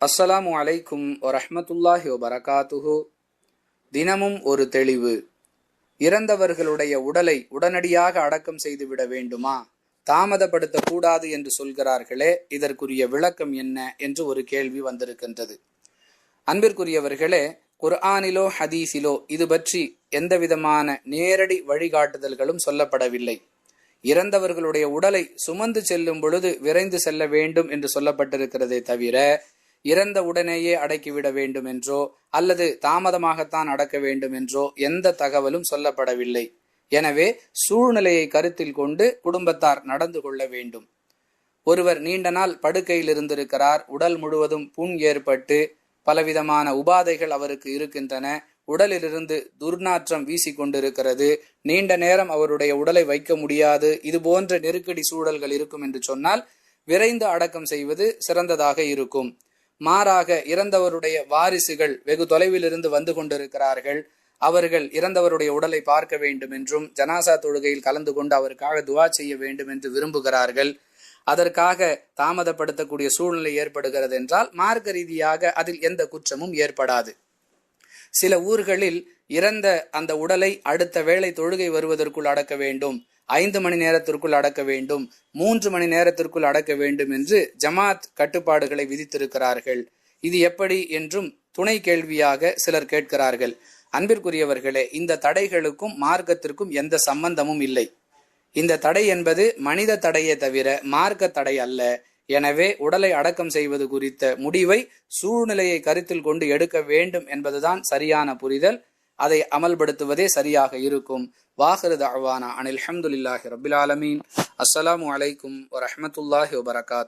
அஸ்ஸலாமு அலைக்கும் வரஹமத்துல்லாஹி வபரகாத்துஹு. தினமும் ஒரு தெளிவு. இறந்தவர்களுடைய உடலை உடனடியாக அடக்கம் செய்துவிட வேண்டுமா? தாமதப்படுத்தக்கூடாது என்று சொல்கிறார்களே இதற்குரிய விளக்கம் என்ன என்று ஒரு கேள்வி வந்திருக்கின்றது. அன்பிற்குரியவர்களே குர்ஆனிலோ ஹதீஸிலோ இது பற்றி எந்தவிதமான நேரடி வழிகாட்டுதல்களும் சொல்லப்படவில்லை. இறந்தவர்களுடைய உடலை சுமந்து செல்லும் பொழுது விரைந்து செல்ல வேண்டும் என்று சொல்லப்பட்டிருக்கிறதே தவிர இறந்த உடனேயே அடக்கிவிட வேண்டும் என்றோ அல்லது தாமதமாகத்தான் அடக்க வேண்டும் என்றோ எந்த தகவலும் சொல்லப்படவில்லை. எனவே சூழ்நிலையை கருத்தில் கொண்டு குடும்பத்தார் நடந்து கொள்ள வேண்டும். ஒருவர் நீண்ட நாள் படுக்கையில் இருந்திருக்கிறார் உடல் முழுவதும் புண் ஏற்பட்டு பலவிதமான உபாதைகள் அவருக்கு இருக்கின்றன உடலிலிருந்து துர்நாற்றம் வீசிக்கொண்டிருக்கிறது நீண்ட நேரம் அவருடைய உடலை வைக்க முடியாது இது போன்ற நெருக்கடி சூழல்கள் இருக்கும் என்று சொன்னால் விரைந்து அடக்கம் செய்வது சிறந்ததாக இருக்கும். மாறாக இறந்தவருடைய வாரிசுகள் வெகு தொலைவிலிருந்து வந்து கொண்டிருக்கிறார்கள். அவர்கள் இறந்தவருடைய உடலை பார்க்க வேண்டும் என்றும் ஜனாசா தொழுகையில் கலந்து கொண்டு அவருக்காக துவா செய்ய வேண்டும் என்று விரும்புகிறார்கள். அதற்காக தாமதப்படுத்தக்கூடிய சூழ்நிலை ஏற்படுகிறது என்றால் மார்க்க ரீதியாக அதில் எந்த குற்றமும் ஏற்படாது. சில ஊர்களில் இறந்த அந்த உடலை அடுத்த வேளை தொழுகை வருவதற்குள் அடக்க வேண்டும். ஐந்து மணி நேரத்திற்குள் அடக்க வேண்டும் மூன்று மணி நேரத்திற்குள் அடக்க வேண்டும் என்று ஜமாத் கட்டுப்பாடுகளை விதித்திருக்கிறார்கள். இது எப்படி என்றும் துணை கேள்வியாக சிலர் கேட்கிறார்கள். அன்பிற்குரியவர்களே இந்த தடைகளுக்கும் மார்க்கத்திற்கும் எந்த சம்பந்தமும் இல்லை. இந்த தடை என்பது மனித தடையை தவிர மார்க்க தடை அல்ல. எனவே உடலை அடக்கம் செய்வது குறித்த முடிவை சூழ்நிலையை கருத்தில் கொண்டு எடுக்க வேண்டும் என்பதுதான் சரியான புரிதல். அதை அமல்படுத்துவதே சரியாக இருக்கும். வாஹரு தஅவானா அனில் அஹமதுல்லாஹி ரபில் ஆலமீன். அஸ்ஸலாமு அலைக்கும் வரஹமத்துல்லாஹி வபரகாத்.